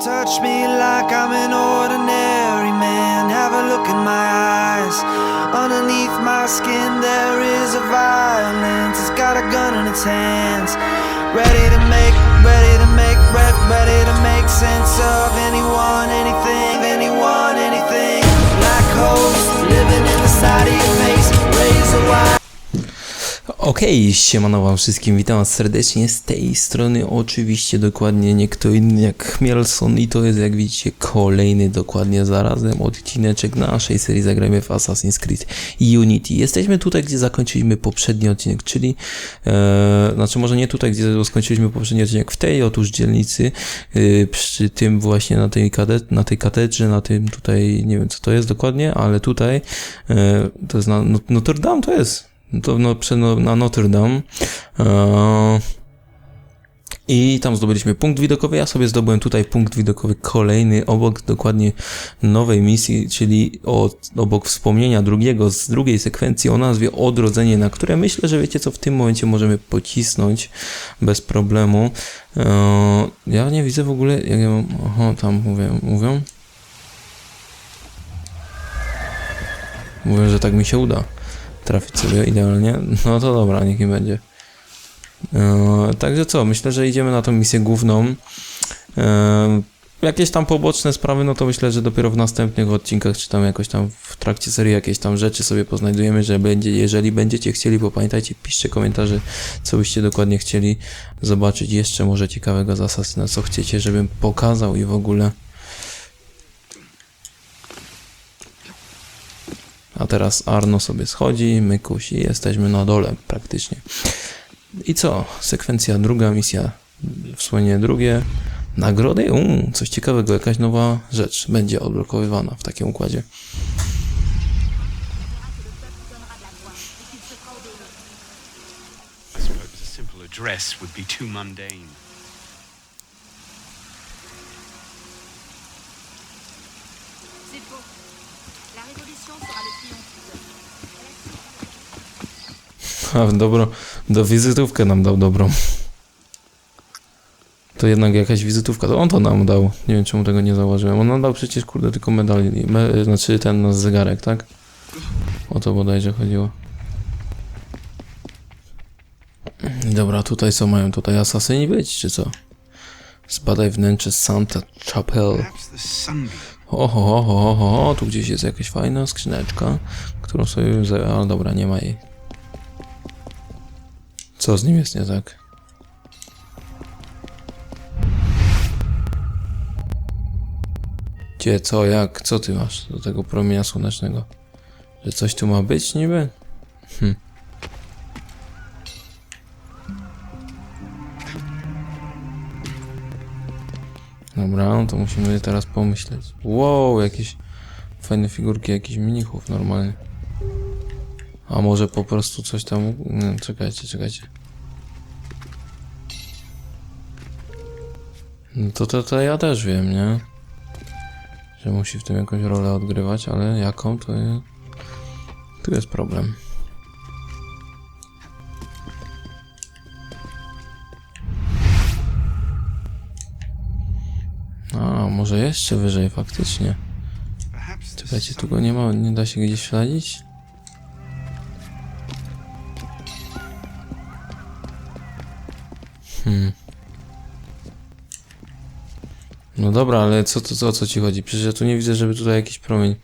touch me like I'm an ordinary man. Have a look in my eyes. Underneath my skin, there is a violence. It's got a gun in its hands. Ready to make, ready to make, re- ready to make sense of anyone, anything, anyone, anything. Black holes living in the side of your face. Razor wire. Okej, siemano wam wszystkim, witam was serdecznie z tej strony, oczywiście dokładnie nie kto inny jak Chmielson i to jest jak widzicie kolejny dokładnie zarazem odcineczek naszej serii Zagrajmy w Assassin's Creed Unity. Jesteśmy tutaj, gdzie zakończyliśmy poprzedni odcinek, czyli, e, znaczy może nie tutaj, gdzie skończyliśmy poprzedni odcinek, w tej otóż dzielnicy, e, przy tym właśnie na tej, na tej katedrze, na tym tutaj, nie wiem co to jest dokładnie, ale tutaj, e, to jest na no, Notre Dame to jest. To no, no, na Notre Dame. Eee, I tam zdobyliśmy punkt widokowy. Ja sobie zdobyłem tutaj punkt widokowy kolejny obok dokładnie nowej misji, czyli od, obok wspomnienia drugiego z drugiej sekwencji o nazwie Odrodzenie, na które myślę, że wiecie co w tym momencie możemy pocisnąć bez problemu. Eee, ja nie widzę w ogóle, jak ja mam. Aha, tam mówią. mówią. Mówią, że tak mi się uda trafić sobie idealnie. No to dobra, niech nie będzie. Eee, także co, myślę, że idziemy na tą misję główną. Eee, jakieś tam poboczne sprawy, no to myślę, że dopiero w następnych odcinkach, czy tam jakoś tam w trakcie serii jakieś tam rzeczy sobie poznajdujemy, że będzie, jeżeli będziecie chcieli, bo pamiętajcie, piszcie komentarze, co byście dokładnie chcieli zobaczyć jeszcze może ciekawego z Assassina, co chcecie, żebym pokazał i w ogóle. A teraz Arno sobie schodzi, my kusi, jesteśmy na dole praktycznie. I co? Sekwencja druga, misja wspomnienie drugie. Nagrody? Uuu, coś ciekawego, jakaś nowa rzecz będzie odblokowywana w takim układzie. Address would be too mundane. C'est. A, dobro, do wizytówkę nam dał dobrą. To jednak jakaś wizytówka, to on to nam dał. Nie wiem czemu tego nie zauważyłem. On nam dał przecież, kurde, tylko medal, me, znaczy ten zegarek, tak? O to bodajże chodziło. Dobra, tutaj co mają tutaj asasyni być, czy co? Zbadaj wnętrze Santa Chapel. Oho, oho, oho, tu gdzieś jest jakaś fajna skrzyneczka, którą sobie zajęła, ale dobra, nie ma jej. Co z nim jest nie tak? Gdzie, co, jak, co ty masz do tego promienia słonecznego? Że coś tu ma być niby? Hm. Dobra, no to musimy teraz pomyśleć. Wow, jakieś fajne figurki, jakichś mnichów normalnie. A może po prostu coś tam... Nie, czekajcie, czekajcie. No to, to, to ja też wiem, nie? Że musi w tym jakąś rolę odgrywać, ale jaką to jest... Tu jest problem. Może jeszcze wyżej faktycznie. Czekajcie, tu go nie ma, nie da się gdzieś śledzić? Hmm. No dobra, ale co, to, co, o co ci chodzi? Przecież ja tu nie widzę, żeby tutaj jakiś promień,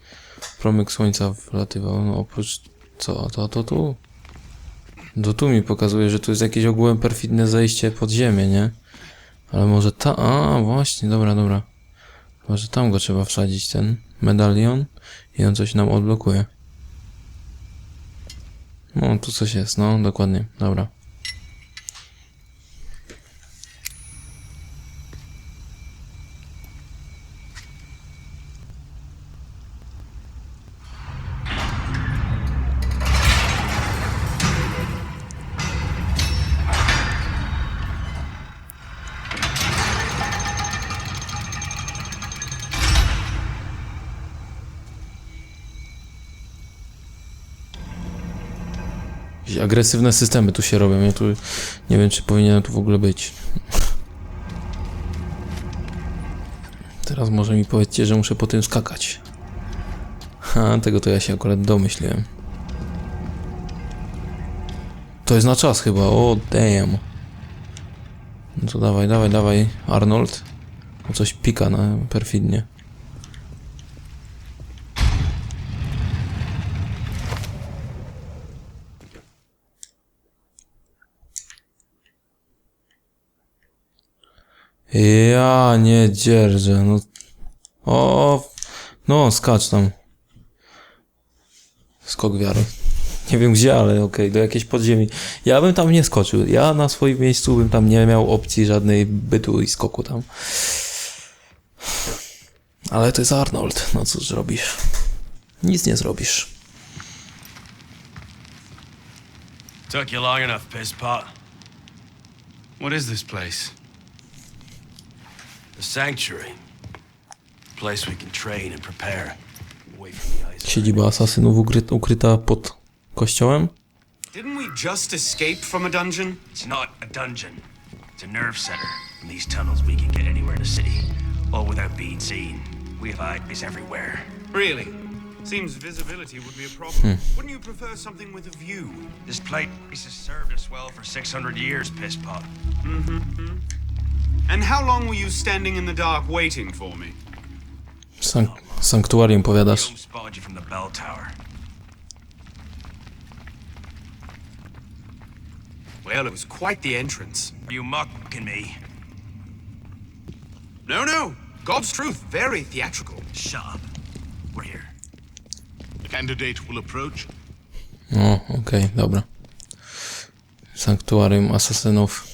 promyk słońca wlatywał. No oprócz, co, to, to tu? To tu mi pokazuje, że tu jest jakieś ogółem perfidne zejście pod ziemię, nie? Ale może ta, a właśnie, dobra, dobra. Może tam go trzeba wsadzić, ten medalion i on coś nam odblokuje. No, tu coś jest, no, dokładnie, dobra. Jakieś agresywne systemy tu się robią. Ja tu nie wiem, czy powinienem tu w ogóle być. Teraz może mi powiedzcie, że muszę po tym skakać. Ha, tego to ja się akurat domyśliłem. To jest na czas chyba, o damn. No to dawaj, dawaj, dawaj, Arnold. Coś pika na perfidnie. Ja nie dzierżę, no. O, no skacz tam. Skok wiary. Nie wiem gdzie, ale okej, do jakiejś podziemi. Ja bym tam nie skoczył. Ja na swoim miejscu bym tam nie miał opcji żadnej bytu i skoku tam. Ale to jest Arnold, no cóż zrobisz? Nic nie zrobisz. Took you long enough, piss pot. What is this place? The sanctuary. A place we can train and prepare. Away from the eyes. Siedziba asasynów ukry- ukryta pod kościołem? Didn't we just escape from a dungeon? It's not a dungeon. It's a nerve center. In these tunnels, we can get anywhere in the city, all without being seen. We have eyes everywhere. Really? Seems visibility would be a problem. Hmm. Wouldn't you prefer something with a view? This place has served us well for 600 years, piss pot. Mm-hmm. And how long were you standing in the dark waiting for me? Sank- sanktuarium powiadasz. Home spotted you from the bell tower. Well, it was quite the entrance. Are you mocking me? No, no. God's truth, very theatrical. Shut up. We're here. The candidate will approach. O, okej, dobra. Sanktuarium asasynów.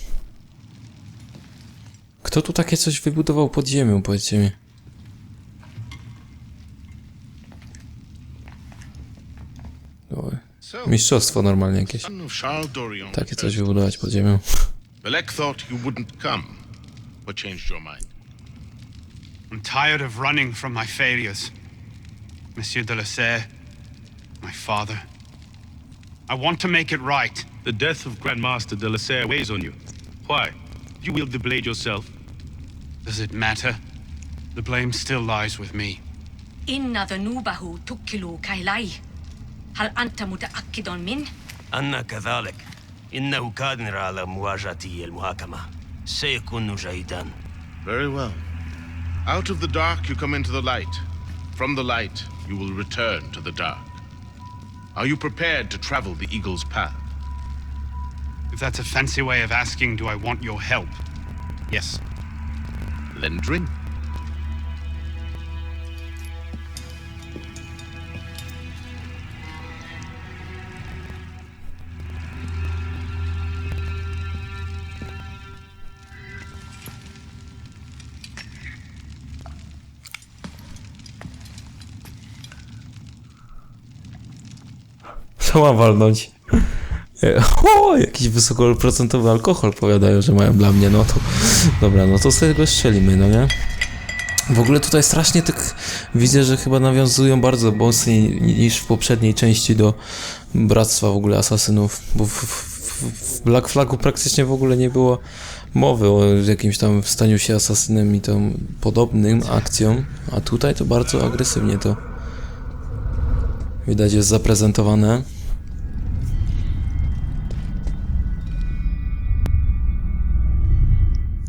Kto tu takie coś wybudował pod ziemią, powiedzcie mi? Mistrzostwo normalnie jakieś. Takie coś wybudować pod ziemią. Belek thought you wouldn't come. What changed your mind? I'm tired of running from my failures. Monsieur de la Serre, my father. I want to make it right. The death of Grandmaster de la Serre weighs on you. Why? You wield the blade yourself. Does it matter? The blame still lies with me. إن ذنوبه تكل كيلاي هل أنت متأكد من؟ أنا كذلك إنه قادر على مواجهة المحاكمة سيكون جيدا Very well. Out of the dark, you come into the light. From the light, you will return to the dark. Are you prepared to travel the eagle's path? If that's a fancy way of asking, do I want your help? Yes. Then drink. Co ma walnąć? E, O, jakiś wysokoprocentowy alkohol powiadają, że mają dla mnie, no to... Dobra, no to sobie go strzelimy, no nie? W ogóle tutaj strasznie tak widzę, że chyba nawiązują bardzo mocniej niż w poprzedniej części do Bractwa w ogóle Asasynów, bo w, w, w Black Flagu praktycznie w ogóle nie było mowy o jakimś tam staniu się asasynem i tam podobnym akcjom, a tutaj to bardzo agresywnie to widać jest zaprezentowane.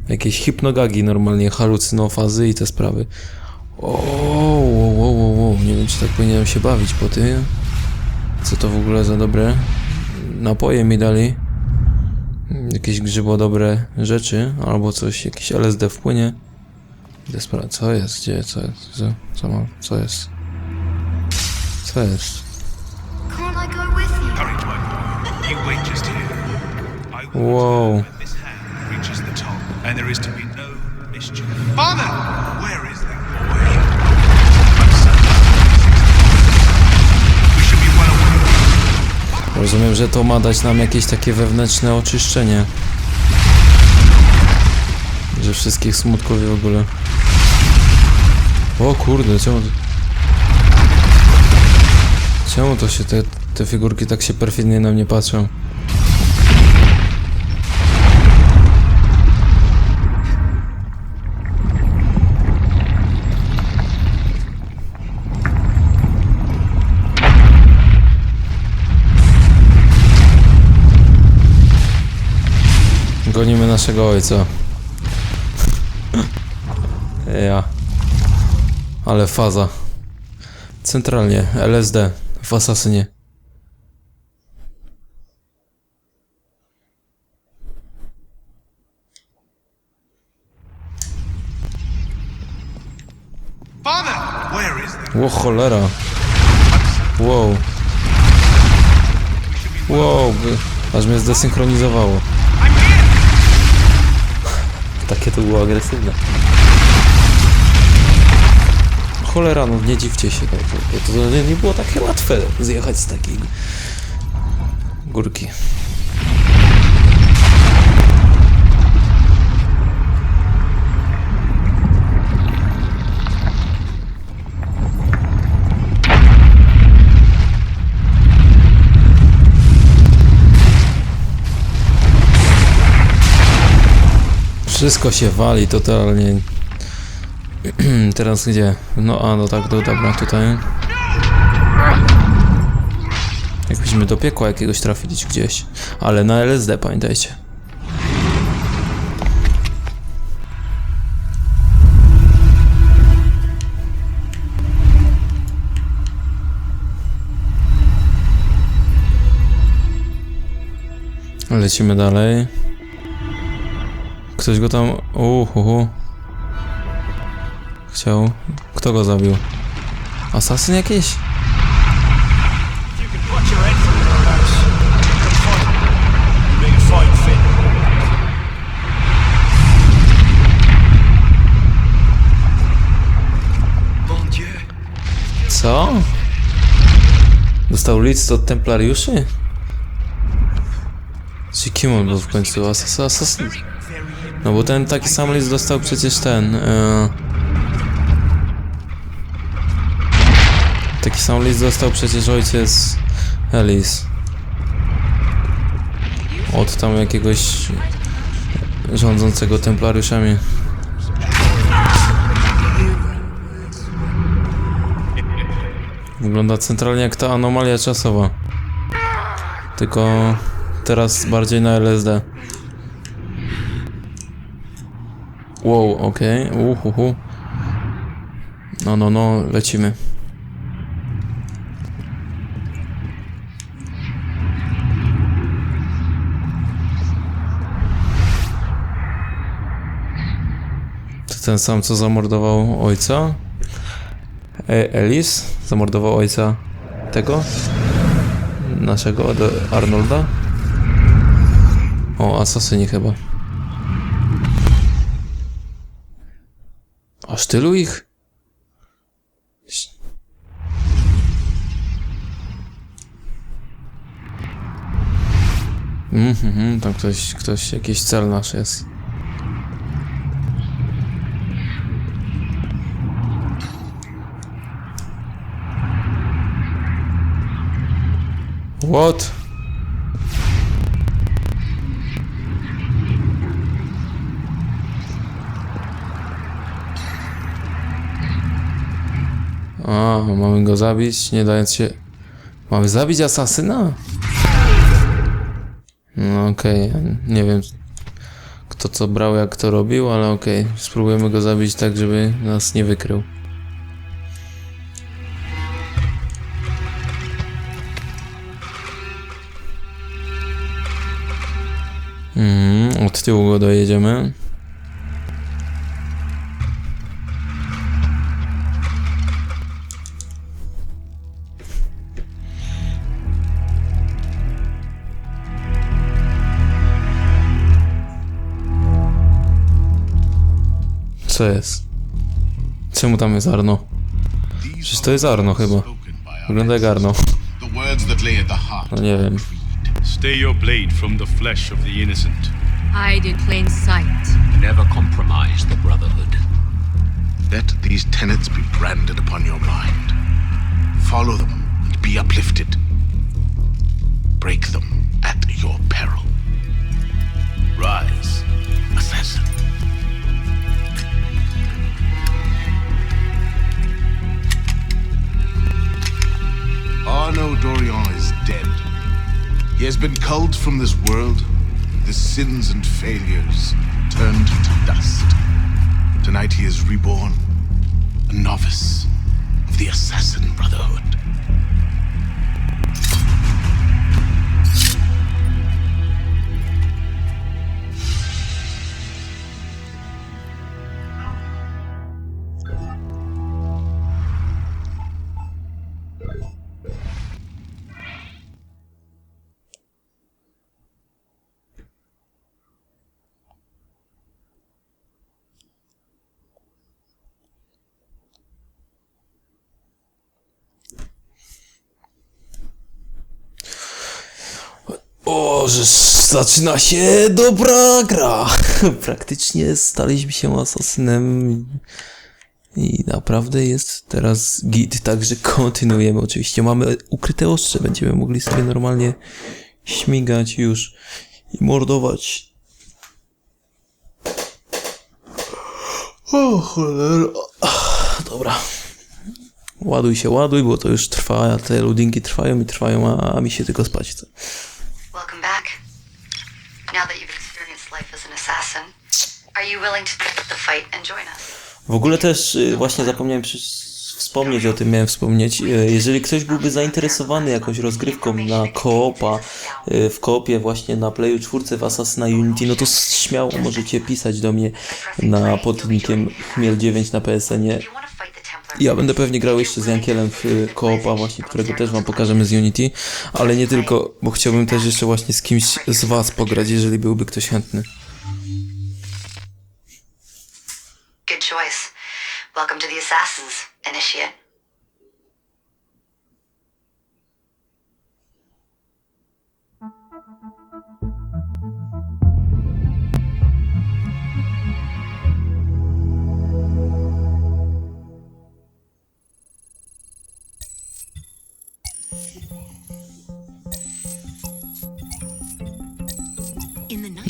Jakieś hipnogagi normalnie, halucynofazy i te sprawy. O, wow, wow, wow, wow. nie wiem czy tak powinienem się bawić po tym. Co to w ogóle za dobre napoje mi dali. Jakieś grzybo dobre rzeczy, albo coś, jakiś LSD wpłynie. Sprawy, co jest, gdzie, co jest, co, co mam, co jest? Co jest? Wow. And there is to be no mischief. Father! Where is that boy? Rozumiem, że to ma dać nam jakieś takie wewnętrzne oczyszczenie. Że wszystkich smutków i w ogóle. O kurde, czemu... Czemu to się te, te figurki tak się perfidnie na mnie patrzą? Gonimy naszego ojca. Ja. Ale faza. Centralnie, LSD. W asasynie. Ło cholera. Wow. Wow, aż mnie zdesynchronizowało. Takie to było agresywne. Cholera, no nie dziwcie się, no, to, to, to nie było takie łatwe zjechać z takiej górki. Wszystko się wali totalnie. Teraz gdzie? No a no tak, no dobra, tutaj. Jakbyśmy do piekła jakiegoś trafili gdzieś. Ale na LSD pamiętajcie. Lecimy dalej. Ktoś go tam... Uhuhu. Chciał... Kto go zabił? Asasyn jakiś? Co? Dostał list od templariuszy? Czy kim on był w końcu? Asas asasyn? No bo ten taki sam list dostał przecież ten... E... Taki sam list dostał przecież ojciec Elis. Od tam jakiegoś rządzącego templariuszami. Wygląda centralnie jak ta anomalia czasowa. Tylko teraz bardziej na LSD. Wow, okej. Okay. Uhuhu. No, no, no, lecimy. To ten sam, co zamordował ojca? E, Elis zamordował ojca tego? Naszego Arnolda? O, asasyni chyba. Aż tylu ich? Mhm, mhm, tam ktoś, ktoś, jakiś cel nasz jest. What? A, mamy go zabić, nie dając się... Mamy zabić asasyna? No okej, nie wiem kto co brał, jak to robił, ale okej, spróbujemy go zabić tak, żeby nas nie wykrył. Mhm, od tyłu go dojedziemy. Co jest? Czemu tam jest Arno? Przecież to jest Arno chyba. Wygląda jak Arno. The words that lay at the heart. No nie wiem. Stay your blade from the flesh of the innocent. Hide in plain sight. Never compromise the Brotherhood. Let these tenets be branded upon your mind. Follow them and be uplifted. Break them culled from this world. his sins and failures turned to dust. Tonight he is reborn, a novice of the Assassin O, że zaczyna się dobra gra. Praktycznie staliśmy się asasynem i naprawdę jest teraz git, także kontynuujemy oczywiście. Mamy ukryte ostrze, będziemy mogli sobie normalnie śmigać już i mordować. O cholera. Dobra. Ładuj się, ładuj, bo to już trwa, te loadingi trwają i trwają, a, a mi się tylko spać chce. Welcome back. Now that you've experienced life as an assassin, are you willing to the fight and join us? W ogóle też y, właśnie zapomniałem wspomnieć o tym, miałem wspomnieć. Y, Jeżeli ktoś byłby zainteresowany jakąś rozgrywką na koopa, y, w koopie właśnie na Playu 4 w Assassina Unity, no to śmiało możecie pisać do mnie na pod nickiem chmiel9 na PSN-ie. Ja będę pewnie grał jeszcze z Jankielem w y, koopa właśnie, którego też wam pokażemy z Unity, ale nie tylko, bo chciałbym też jeszcze właśnie z kimś z was pograć, jeżeli byłby ktoś chętny. good choice. Welcome to the Assassins, Initiate.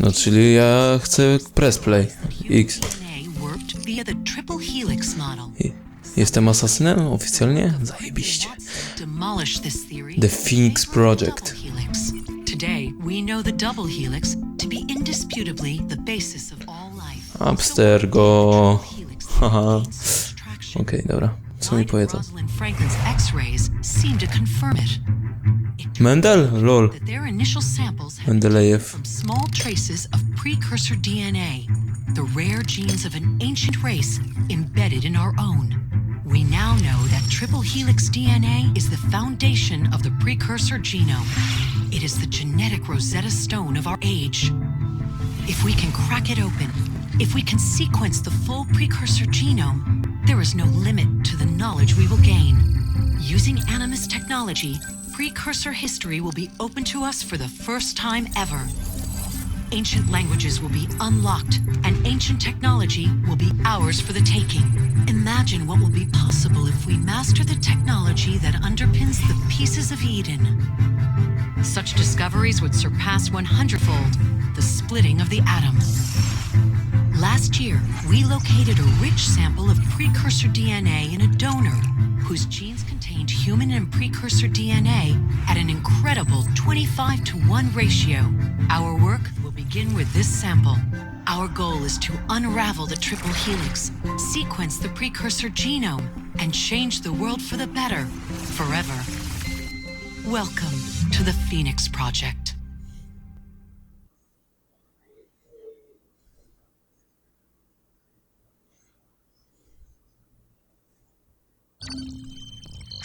No czyli ja chcę press play. X. Jestem asasynem oficjalnie? Zajebiście. The Phoenix Project. Abstergo. Haha. Okej, dobra. Co mi powiedzą? Mendel? Lol. that their initial samples have from small traces of precursor DNA, the rare genes of an ancient race embedded in our own. We now know that triple helix DNA is the foundation of the precursor genome. It is the genetic Rosetta Stone of our age. If we can crack it open, if we can sequence the full precursor genome, there is no limit to the knowledge we will gain. Using Animus technology, precursor history will be open to us for the first time ever. Ancient languages will be unlocked, and ancient technology will be ours for the taking. Imagine what will be possible if we master the technology that underpins the pieces of Eden. Such discoveries would surpass 100fold the splitting of the atom. Last year, we located a rich sample of precursor DNA in a donor whose genes human and precursor DNA at an incredible 25 to 1 ratio. Our work will begin with this sample. Our goal is to unravel the triple helix, sequence the precursor genome, and change the world for the better, forever. Welcome to the Phoenix Project.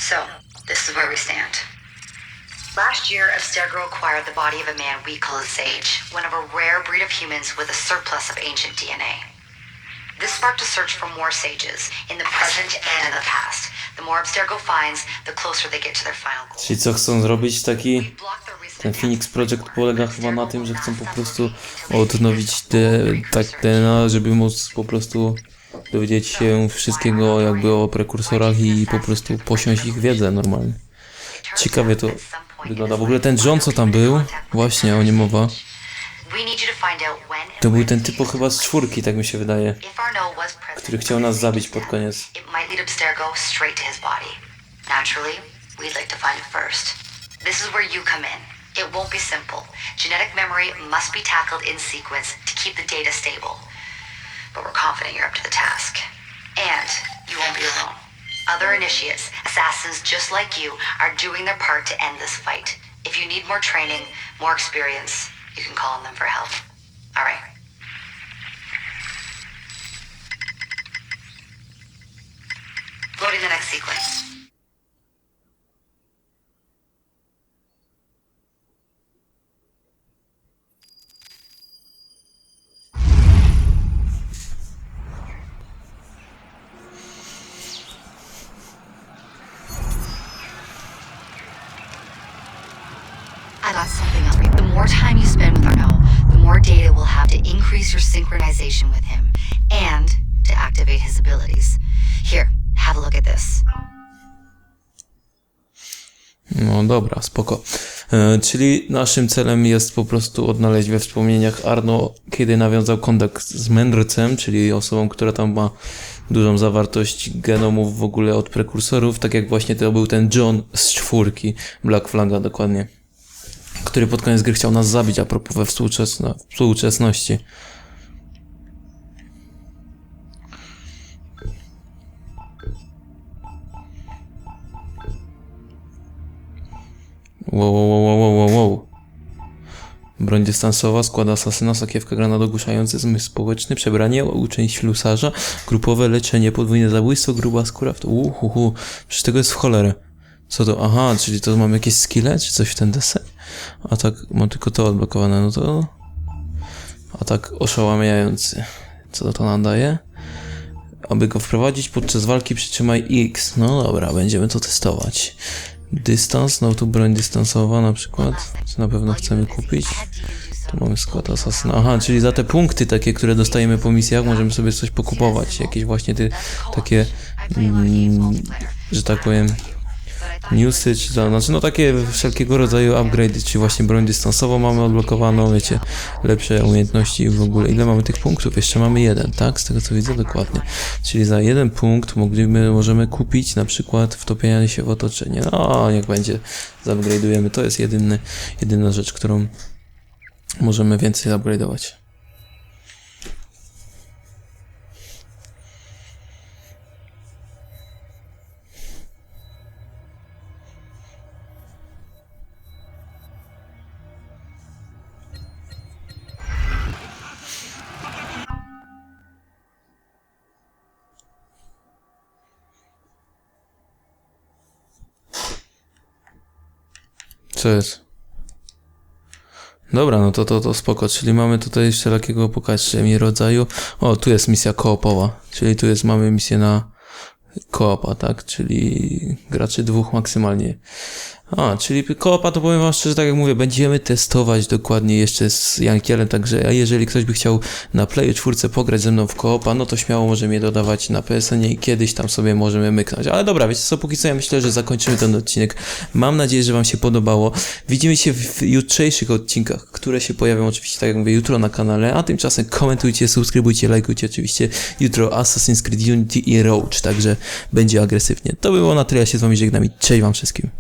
So, this is where we stand. Last year, Abstergo acquired the body of a man we call a Sage, one of a rare breed of humans with a surplus of ancient DNA. This sparked a search for more sages, in the present and in the past. The more Abstergo finds, the closer they get to their final goal. Czyli co chcą zrobić taki... We block their recent Ten Phoenix Project polega chyba na tym, że chcą po prostu odnowić te, tak DNA, żeby móc po prostu dowiedzieć się wszystkiego jakby o prekursorach i po prostu posiąść ich wiedzę normalnie. Ciekawie to wygląda. W ogóle ten John, co tam był, właśnie o nim mowa, to był ten typo chyba z czwórki, tak mi się wydaje, który chciał nas zabić pod koniec. Naturally, we'd like to find it first. This is where you come in. It won't be simple. Genetic memory must be tackled in sequence to keep the data stable. But we're confident you're up to the task. And you won't be alone. Other initiates, assassins just like you, are doing their part to end this fight. If you need more training, more experience, you can call on them for help. All right. Loading the next sequence. I got something else. The more time you spend with Arno, the more data we'll have to increase your synchronization with him and to activate his abilities. Here, have a look at this. No dobra, spoko. E, czyli naszym celem jest po prostu odnaleźć we wspomnieniach Arno, kiedy nawiązał kontakt z mędrcem, czyli osobą, która tam ma dużą zawartość genomów w ogóle od prekursorów, tak jak właśnie to był ten John z czwórki, Black Flaga dokładnie, który pod koniec gry chciał nas zabić a propos we współczesno, współczesności. Wow, wow, wow, wow, wow, wow. Broń dystansowa, skład asasyna, sakiewka granat ogłuszający, zmysł społeczny, przebranie, uczeń ślusarza, grupowe leczenie, podwójne zabójstwo, gruba skóra, w to, uhuhu, przecież tego jest w cholerę. Co to? Aha, czyli to mam jakieś skille, czy coś w ten deseń? A tak, mam tylko to odblokowane, no to... A tak oszałamiający. Co to nam daje? Aby go wprowadzić podczas walki przytrzymaj X. No dobra, będziemy to testować. Dystans, no tu broń dystansowa na przykład, co na pewno chcemy kupić. Tu mamy skład asasyna. Aha, czyli za te punkty takie, które dostajemy po misjach, możemy sobie coś pokupować. Jakieś właśnie te, takie, mm, że tak powiem, newsy, czy to, znaczy no takie wszelkiego rodzaju upgrade, czyli właśnie broń dystansową mamy odblokowaną, wiecie, lepsze umiejętności i w ogóle. Ile mamy tych punktów? Jeszcze mamy jeden, tak? Z tego co widzę dokładnie. Czyli za jeden punkt mogliby, możemy kupić na przykład wtopienie się w otoczenie. No, niech będzie, zupgrade'ujemy. To jest jedyny, jedyna rzecz, którą możemy więcej upgrade'ować. Jest? Dobra, no to, to, to spoko, czyli mamy tutaj wszelakiego, pokażcie mi rodzaju. O, tu jest misja koopowa, czyli tu jest, mamy misję na koopa, tak, czyli graczy dwóch maksymalnie. A, czyli koopa to powiem wam szczerze, tak jak mówię, będziemy testować dokładnie jeszcze z Jankielem, także jeżeli ktoś by chciał na Playu 4 pograć ze mną w koopa, no to śmiało może mnie dodawać na PSN i kiedyś tam sobie możemy myknąć. Ale dobra, wiecie co, póki co ja myślę, że zakończymy ten odcinek. Mam nadzieję, że wam się podobało. Widzimy się w jutrzejszych odcinkach, które się pojawią oczywiście, tak jak mówię, jutro na kanale, a tymczasem komentujcie, subskrybujcie, lajkujcie oczywiście jutro Assassin's Creed Unity i Roach, także będzie agresywnie. To było na tyle, ja się z wami żegnam i cześć wam wszystkim.